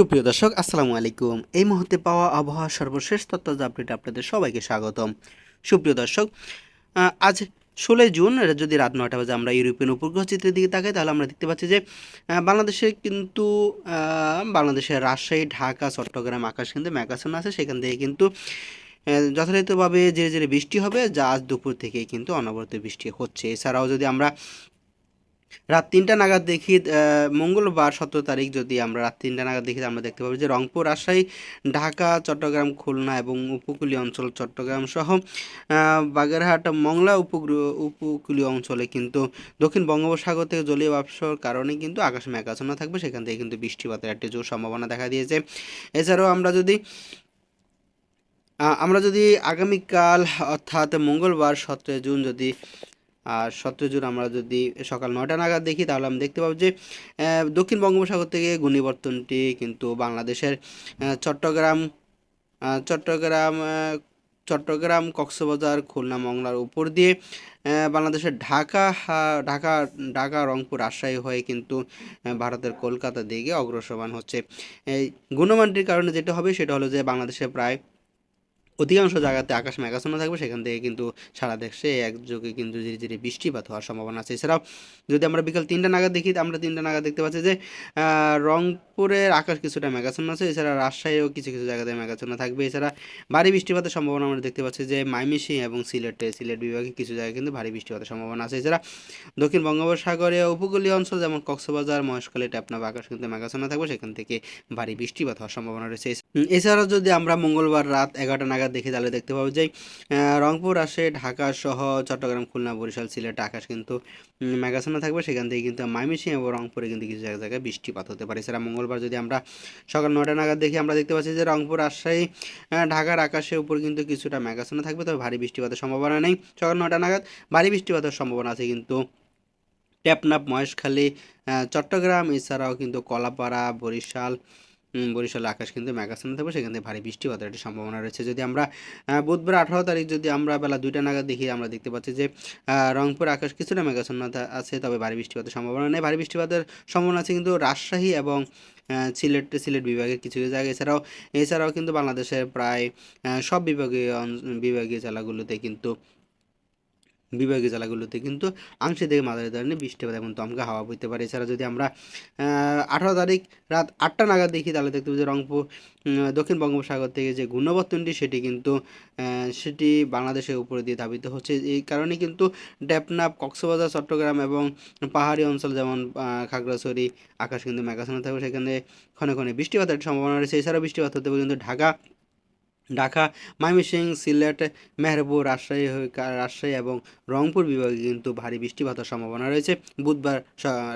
সুপ্রিয় দর্শক, আসসালামু আলাইকুম। এই মুহূর্তে পাওয়া আবহাওয়া সর্বশেষ তথ্য আপডেট আপনাদের সবাইকে স্বাগতম। সুপ্রিয় দর্শক আজ ষোলোই জুন, যদি রাত নয়টা বাজে আমরা ইউরোপিয়ান উপগ্রহ চিত্রের দিকে তাকাই, তাহলে আমরা দেখতে পাচ্ছি যে বাংলাদেশে কিন্তু বাংলাদেশের রাজশাহী, ঢাকা, চট্টগ্রাম আকাশ কিন্তু ম্যাকাশন আছে। সেখান থেকে কিন্তু যথাযথভাবে যে যে বৃষ্টি হবে, যা আজ দুপুর থেকেই কিন্তু অনবরত বৃষ্টি হচ্ছে। এছাড়াও যদি আমরা রাত তিনটা নাগাদ দেখি মঙ্গলবার সতেরো তারিখ যদি আমরা রাত তিনটা নাগাদ দেখি, আমরা দেখতে পাবো যে রংপুর, রাজশাহী, ঢাকা, চট্টগ্রাম, খুলনা এবং উপকূলীয় অঞ্চল চট্টগ্রাম সহ বাগেরহাট, মংলা উপকূলীয় অঞ্চলে কিন্তু দক্ষিণ বঙ্গোপসাগর থেকে জলীয় বাষ্পর কারণে কিন্তু আকাশ মেঘাচ্ছন্ন থাকবে, সেখান থেকে কিন্তু বৃষ্টিপাতের একটি জোর সম্ভাবনা দেখা দিয়েছে। এছাড়াও আমরা যদি আমরা যদি আগামীকাল, অর্থাৎ মঙ্গলবার সতেরো জুন যদি আর সতেরো জুন আমরা যদি সকাল নয়টা নাগাদ দেখি, তাহলে আমরা দেখতে পাবো যে দক্ষিণ বঙ্গোপসাগর থেকে ঘূর্ণিবর্তনটি কিন্তু বাংলাদেশের চট্টগ্রাম চট্টগ্রাম চট্টগ্রাম, কক্সবাজার, খুলনা, মংলার উপর দিয়ে বাংলাদেশের ঢাকা ঢাকা ঢাকা, রংপুর, রাজশাহী হয়ে কিন্তু ভারতের কলকাতা দিকে অগ্রসরমান হচ্ছে। এই গুণমানটির কারণে যেটা হবে, সেটা হলো যে, বাংলাদেশে প্রায় অধিকাংশ জায়গাতে আকাশ মেঘাচ্ছন্ন থাকবে সেখান থেকে কিন্তু সারা দেশে একযোগে কিন্তু ধীরে ধীরে বৃষ্টিপাত হওয়ার সম্ভাবনা আছে। এছাড়াও যদি আমরা বিকাল তিনটা নাগাদ দেখি আমরা তিনটা নাগাদ দেখতে পাচ্ছি যে রংপুরের আকাশ কিছুটা মেঘাচ্ছন্ন আছে। এছাড়া রাজশাহীও কিছু কিছু জায়গাতে মেঘাচ্ছন্ন থাকবে। এছাড়া ভারী বৃষ্টিপাতের সম্ভাবনা আমরা দেখতে পাচ্ছি যে মাইমিসিং এবং সিলেটে সিলেট বিভাগে কিছু জায়গায় কিন্তু ভারী বৃষ্টিপাতের সম্ভাবনা আছে। এছাড়া দক্ষিণ বঙ্গোপসাগরে উপকূলীয় অঞ্চল যেমন কক্সবাজার মহেশখালী টেপনা আকাশ কিন্তু মেঘাচ্ছন্ন থাকবে। সেখান থেকে ভারী বৃষ্টিপাত হওয়ার সম্ভাবনা রয়েছে। উম, এছাড়াও যদি আমরা মঙ্গলবার রাত এগারোটা নাগাদ দেখি তাহলে দেখতে পাবো যে রংপুর আসে, ঢাকা সহ চট্টগ্রাম, খুলনা, বরিশাল, সিলেট, আকাশ কিন্তু মেঘাচ্ছন্ন থাকবে। সেখান থেকে কিন্তু মাইমিসিং এবং রংপুরে কিন্তু কিছু জায়গায় জায়গায় বৃষ্টিপাত হতে পারে। এছাড়া মঙ্গলবার যদি আমরা সকাল নটা নাগাদ দেখি, আমরা দেখতে পাচ্ছি যে রংপুর, রাজশাহী ঢাকার আকাশের উপর কিন্তু কিছুটা মেঘাচ্ছন্ন থাকবে। তবে ভারী বৃষ্টিপাতের সম্ভাবনা নেই। সকাল নটা নাগাদ ভারী বৃষ্টিপাতের সম্ভাবনা আছে কিন্তু টেপনাপ মহেশখালী চট্টগ্রাম, এছাড়াও কিন্তু কলাপাড়া, বরিশাল বরিশাল আকাশ কিন্তু মেঘাচ্ছন্ন থাকবে সেখান থেকে ভারী বৃষ্টিপাতের একটি সম্ভাবনা রয়েছে। যদি আমরা বুধবার আঠারো তারিখ যদি আমরা বেলা দুইটা নাগাদ দেখি, আমরা দেখতে পাচ্ছি যে রংপুর আকাশ কিছুটা মেঘাচ্ছন্ন আছে, তবে ভারী বৃষ্টিপাতের সম্ভাবনা নেই। ভারী বৃষ্টিপাতের সম্ভাবনা আছে কিন্তু রাজশাহী এবং সিলেট সিলেট বিভাগের কিছু কিছু জায়গা। এছাড়াও এছাড়াও কিন্তু বাংলাদেশের প্রায় সব বিভাগীয় বিভাগীয় জেলাগুলোতে কিন্তু বিভাগীয় জেলাগুলোতে। কিন্তু আংশিক থেকে মাঝারি ধরনের বৃষ্টিপাত এবং দমকা হাওয়া বইতে পারে। এছাড়া যদি আমরা আঠারো তারিখ রাত আটটা নাগাদ দেখি, তাহলে দেখতে পাবো যে রংপুর দক্ষিণ বঙ্গোপসাগর থেকে যে ঘূর্ণবর্তনটি, সেটি কিন্তু সেটি বাংলাদেশের উপরে দিয়ে ধাবিত হচ্ছে। এই কারণে কিন্তু ডেপনাপ, কক্সবাজার, চট্টগ্রাম এবং পাহাড়ি অঞ্চল যেমন খাগড়াছড়ি, আকাশ কিন্তু মেঘাচ্ছন্ন থাকবে। সেখানে ক্ষণে ক্ষণে বৃষ্টিপাতের সম্ভাবনা রয়েছে। এছাড়াও বৃষ্টিপাত হতে পারে কিন্তু ঢাকা ঢাকা ময়মনসিংহ সিলেট, মেহেরপুর, রাজশাহী রাজশাহী এবং রংপুর বিভাগে কিন্তু ভারী বৃষ্টিপাতের সম্ভাবনা রয়েছে। বুধবার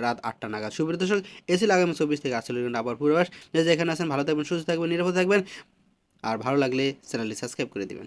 রাত আটটা নাগাদ। সুপ্রিয় দর্শক এসিল আগামী চব্বিশ থেকে আটচল্লিশ ঘণ্টা আবার পূর্বাস যেখানে আছেন, ভালো থাকবেন, সুস্থ থাকবেন, নিরাপদ থাকবেন। আর ভালো লাগলে চ্যানেলটি সাবস্ক্রাইব করে দিবেন।